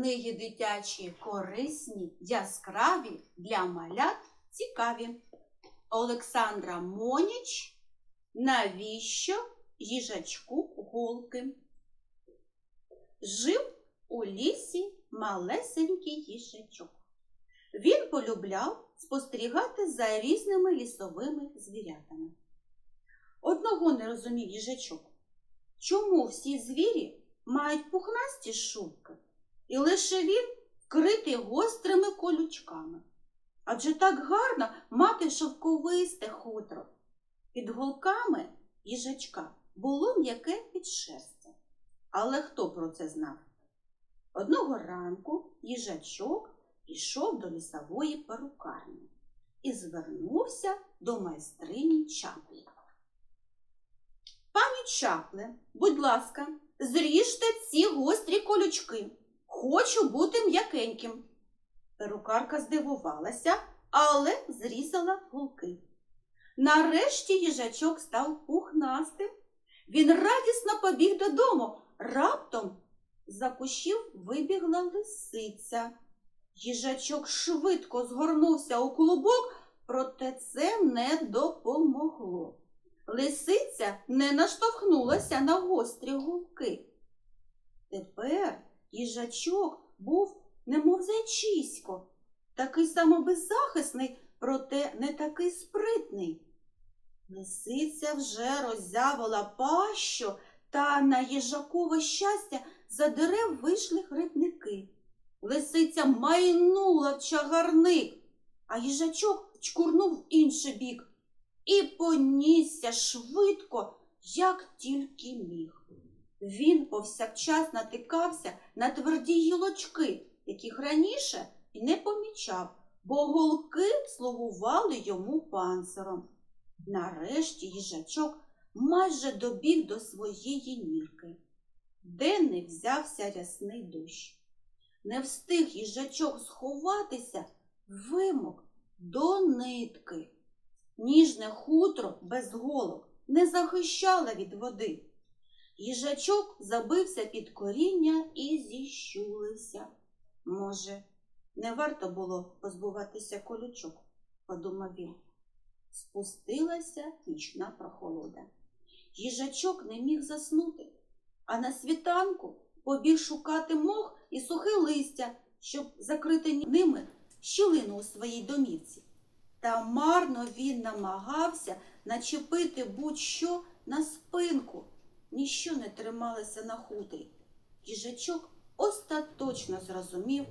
Книги дитячі корисні, яскраві, для малят цікаві. Олександра Моніч. Навіщо їжачку голки? Жив у лісі малесенький їжачок. Він полюбляв спостерігати за різними лісовими звірятами. Одного не розумів їжачок, чому всі звірі мають пухнасті шубки, і лише він вкритий гострими колючками. Адже так гарно мати шовковисте хутро. Під голками їжачка було м'яке підшерстя. Але хто про це знав? Одного ранку їжачок пішов до лісової перукарні і звернувся до майстрині Чаплі. Пані Чапле, будь ласка, зріжте ці гострі колючки. Хочу бути м'якеньким. Перукарка здивувалася, але зрізала голки. Нарешті їжачок став пухнастим. Він радісно побіг додому. Раптом за кущів вибігла лисиця. Їжачок швидко згорнувся у клубок, проте це не допомогло. Лисиця не наштовхнулася на гострі гулки. Тепер їжачок був, немов зайчисько, такий самобеззахисний, проте не такий спритний. Лисиця вже роззявила пащу, та на їжакове щастя за дерев вийшли грибники. Лисиця майнула в чагарник, а їжачок чкурнув в інший бік і понісся швидко, як тільки міг. Він повсякчас натикався на тверді гілочки, яких раніше й не помічав, бо голки слугували йому панциром. Нарешті їжачок майже добіг до своєї нірки, де не взявся рясний дощ. Не встиг їжачок сховатися, вимок до нитки. Ніжне хутро без голок не захищало від води. Їжачок забився під коріння і зіщулився. Може, не варто було позбуватися колючок, подумав він. Спустилася нічна прохолода. Їжачок не міг заснути, а на світанку побіг шукати мох і сухе листя, щоб закрити ними щілину у своїй домівці. Та марно він намагався начепити будь-що на спинку. Ніщо не трималося на хутрі. Їжачок остаточно зрозумів,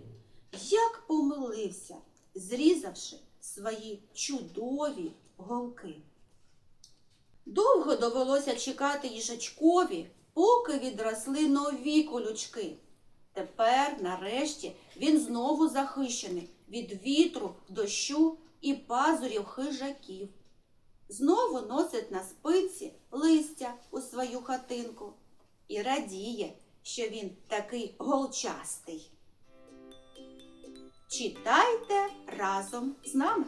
як помилився, зрізавши свої чудові голки. Довго довелося чекати їжачкові, поки відросли нові колючки. Тепер, нарешті, він знову захищений від вітру, дощу і пазурів хижаків. Знову носить на спиці листя у свою хатинку і радіє, що він такий голчастий. Читайте разом з нами.